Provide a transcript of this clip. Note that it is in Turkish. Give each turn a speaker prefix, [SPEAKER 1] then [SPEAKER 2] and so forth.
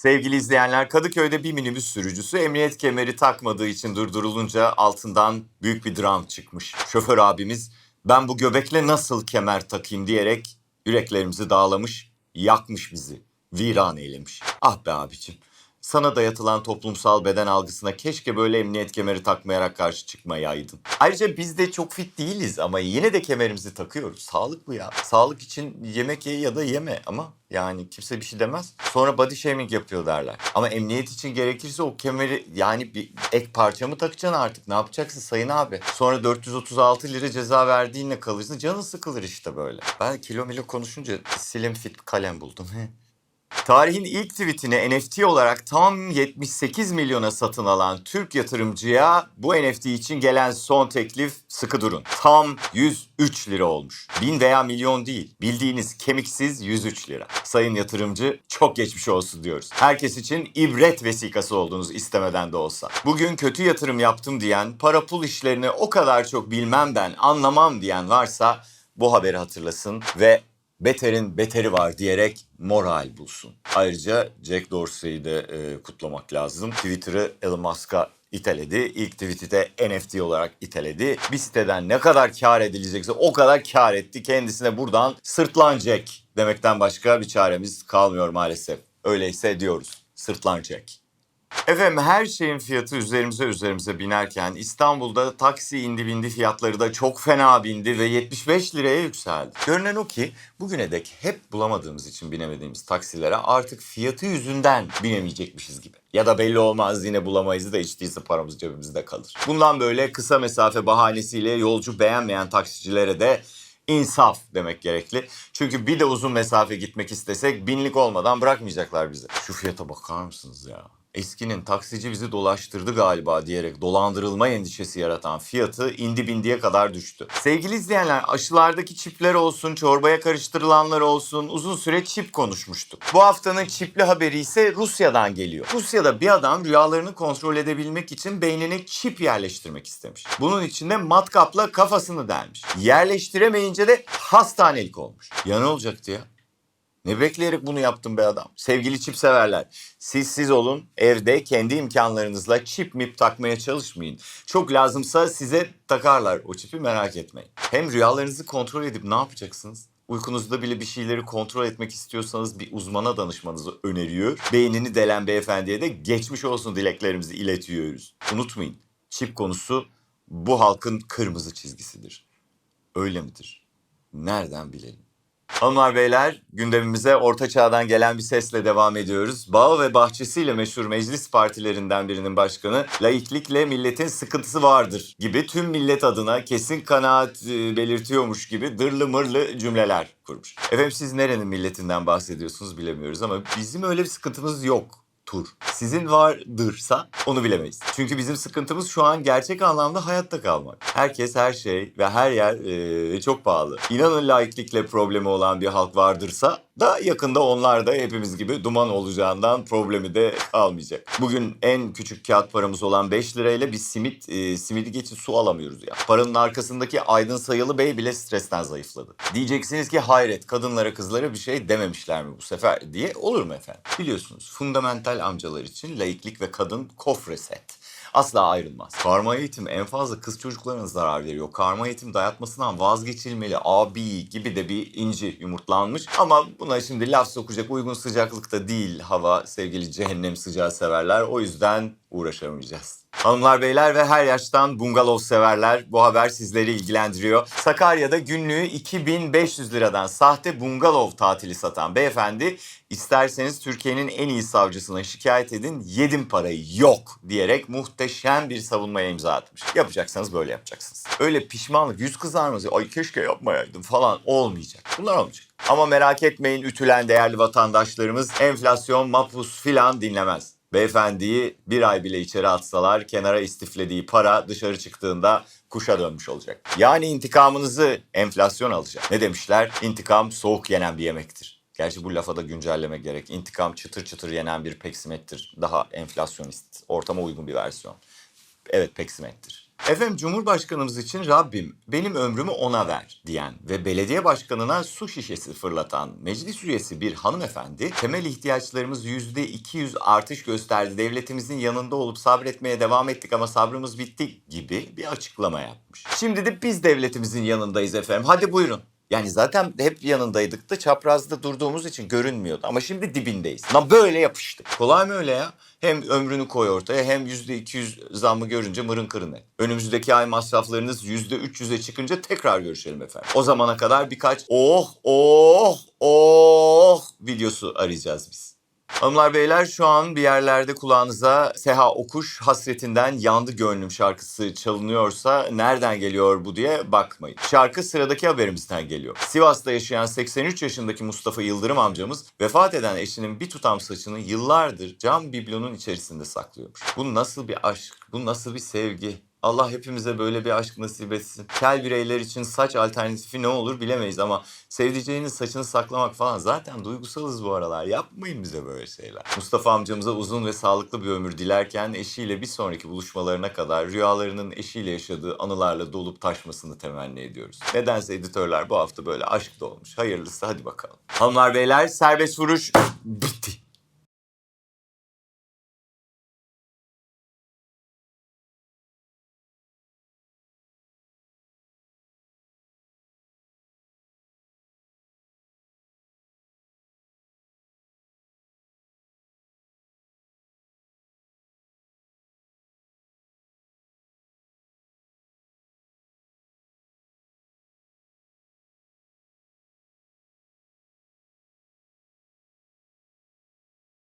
[SPEAKER 1] Sevgili izleyenler, Kadıköy'de bir minibüs sürücüsü emniyet kemeri takmadığı için durdurulunca altından büyük bir dram çıkmış. Şoför abimiz ben bu göbekle nasıl kemer takayım diyerek yüreklerimizi dağlamış, yakmış bizi, viran eylemiş. Ah be abicim, sana dayatılan toplumsal beden algısına keşke böyle emniyet kemeri takmayarak karşı çıkmayaydın. Ayrıca biz de çok fit değiliz ama yine de kemerimizi takıyoruz. Sağlık bu ya. Sağlık için yemek ye ya da yeme ama yani kimse bir şey demez. Sonra body shaming yapıyor derler. Ama emniyet için gerekirse o kemeri yani bir ek parça mı takacaksın artık? Ne yapacaksın sayın abi? Sonra 436 lira ceza verdiğinle kalırsın. Canın sıkılır işte böyle. Ben kilo milo konuşunca slim fit kalem buldum. Tarihin ilk tweetini NFT olarak tam 78 milyona satın alan Türk yatırımcıya bu NFT için gelen son teklif sıkı durun. Tam 103 lira olmuş. Bin veya milyon değil. Bildiğiniz kemiksiz 103 lira. Sayın yatırımcı çok geçmiş olsun diyoruz. Herkes için ibret vesikası oldunuz istemeden de olsa. Bugün kötü yatırım yaptım diyen, para pul işlerini o kadar çok bilmem ben, anlamam diyen varsa bu haberi hatırlasın ve beterin beteri var diyerek moral bulsun. Ayrıca Jack Dorsey'i de e, kutlamak lazım. Twitter'ı Elon Musk'a iteledi. İlk tweet'i de NFT olarak iteledi. Bir siteden ne kadar kar edilecekse o kadar kar etti. Kendisine buradan sırtlan Jack demekten başka bir çaremiz kalmıyor maalesef. Öyleyse diyoruz. Sırtlan Jack. Efendim her şeyin fiyatı üzerimize üzerimize binerken İstanbul'da taksi indi bindi fiyatları da çok fena bindi ve 75 liraya yükseldi. Görünen o ki bugüne dek hep bulamadığımız için binemediğimiz taksilere artık fiyatı yüzünden binemeyecekmişiz gibi. Ya da belli olmaz yine bulamayız da hiç değilse paramız cebimizde kalır. Bundan böyle kısa mesafe bahanesiyle yolcu beğenmeyen taksicilere de insaf demek gerekli. Çünkü bir de uzun mesafe gitmek istesek binlik olmadan bırakmayacaklar bizi. Şu fiyata bakar mısınız ya? Eskinin taksici bizi dolaştırdı galiba diyerek dolandırılma endişesi yaratan fiyatı indi bindiye kadar düştü. Sevgili izleyenler aşılardaki çipler olsun, çorbaya karıştırılanlar olsun uzun süre çip konuşmuştuk. Bu haftanın çipli haberi ise Rusya'dan geliyor. Rusya'da bir adam rüyalarını kontrol edebilmek için beynine çip yerleştirmek istemiş. Bunun için de matkapla kafasını delmiş. Yerleştiremeyince de hastanelik olmuş. Ya ne olacaktı ya? Ne bekleyerek bunu yaptın be adam? Sevgili çip severler, siz siz olun, evde kendi imkanlarınızla çip mip takmaya çalışmayın. Çok lazımsa size takarlar o çipi merak etmeyin. Hem rüyalarınızı kontrol edip ne yapacaksınız? Uykunuzda bile bir şeyleri kontrol etmek istiyorsanız bir uzmana danışmanızı öneriyor. Beynini delen beyefendiye de geçmiş olsun dileklerimizi iletiyoruz. Unutmayın, çip konusu bu halkın kırmızı çizgisidir. Öyle midir? Nereden bilelim? Hanımlar beyler gündemimize orta çağdan gelen bir sesle devam ediyoruz. Bağ ve bahçesiyle meşhur meclis partilerinden birinin başkanı laiklikle milletin sıkıntısı vardır gibi tüm millet adına kesin kanaat e, belirtiyormuş gibi dırlı mırlı cümleler kurmuş. Efendim siz nerenin milletinden bahsediyorsunuz bilemiyoruz ama bizim öyle bir sıkıntımız yok tur. Sizin vardırsa onu bilemeyiz. Çünkü bizim sıkıntımız şu an gerçek anlamda hayatta kalmak. Herkes, her şey ve her yer eee, çok pahalı. İnanın laiklikle problemi olan bir halk vardırsa da yakında onlar da hepimiz gibi duman olacağından problemi de kalmayacak. Bugün en küçük kağıt paramız olan 5 lirayla bir simit, eee simidi geçin su alamıyoruz ya. Paranın arkasındaki Aydın Sayılı Bey bile stresten zayıfladı. Diyeceksiniz ki hayret kadınlara kızlara bir şey dememişler mi bu sefer diye olur mu efendim? Biliyorsunuz fundamental amcalar için laiklik ve kadın kofreset. Asla ayrılmaz. Karma eğitim en fazla kız çocuklarına zarar veriyor. Karma eğitim dayatmasından vazgeçilmeli abi gibi de bir inci yumurtlanmış. Ama buna şimdi laf sokacak uygun sıcaklıkta değil hava sevgili cehennem sıcağı severler. O yüzden uğraşamayacağız. Hanımlar beyler ve her yaştan bungalov severler bu haber sizleri ilgilendiriyor. Sakarya'da günlüğü 2500 liradan sahte bungalov tatili satan beyefendi isterseniz Türkiye'nin en iyi savcısına şikayet edin yedim parayı yok diyerek muhteşem bir savunmaya imza atmış. Yapacaksanız böyle yapacaksınız. Öyle pişmanlık, yüz kızarması, ay keşke yapmayaydım falan olmayacak. Bunlar olmayacak. Ama merak etmeyin ütülen değerli vatandaşlarımız enflasyon, mapus filan dinlemez. Beyefendiyi bir ay bile içeri atsalar kenara istiflediği para dışarı çıktığında kuşa dönmüş olacak. Yani intikamınızı enflasyon alacak. Ne demişler? İntikam soğuk yenen bir yemektir. Gerçi bu lafa da güncelleme gerek. İntikam çıtır çıtır yenen bir peksimettir. Daha enflasyonist, ortama uygun bir versiyon. Evet peksimettir. Efendim Cumhurbaşkanımız için Rabbim benim ömrümü ona ver diyen ve belediye başkanına su şişesi fırlatan meclis üyesi bir hanımefendi temel ihtiyaçlarımız %200 artış gösterdi. Devletimizin yanında olup sabretmeye devam ettik ama sabrımız bitti gibi bir açıklama yapmış. Şimdi de biz devletimizin yanındayız efendim. Hadi buyurun. Yani zaten hep yanındaydık da çaprazda durduğumuz için görünmüyordu. Ama şimdi dibindeyiz. Lan böyle yapıştık. Kolay mı öyle ya? Hem ömrünü koy ortaya hem yüzde 200 zammı görünce mırın kırın et. Önümüzdeki ay masraflarınız yüzde 300'e çıkınca tekrar görüşelim efendim. O zamana kadar birkaç oh oh oh videosu arayacağız biz. Hanımlar beyler şu an bir yerlerde kulağınıza Seha Okuş hasretinden yandı gönlüm şarkısı çalınıyorsa nereden geliyor bu diye bakmayın. Şarkı sıradaki haberimizden geliyor. Sivas'ta yaşayan 83 yaşındaki Mustafa Yıldırım amcamız vefat eden eşinin bir tutam saçını yıllardır cam biblonun içerisinde saklıyormuş. Bu nasıl bir aşk, bu nasıl bir sevgi? Allah hepimize böyle bir aşk nasip etsin. Kel bireyler için saç alternatifi ne olur bilemeyiz ama sevdiceğinin saçını saklamak falan zaten duygusalız bu aralar. Yapmayın bize böyle şeyler. Mustafa amcamıza uzun ve sağlıklı bir ömür dilerken eşiyle bir sonraki buluşmalarına kadar rüyalarının eşiyle yaşadığı anılarla dolup taşmasını temenni ediyoruz. Nedense editörler bu hafta böyle aşk da olmuş. Hayırlısı hadi bakalım. Hanımlar beyler serbest vuruş bitti.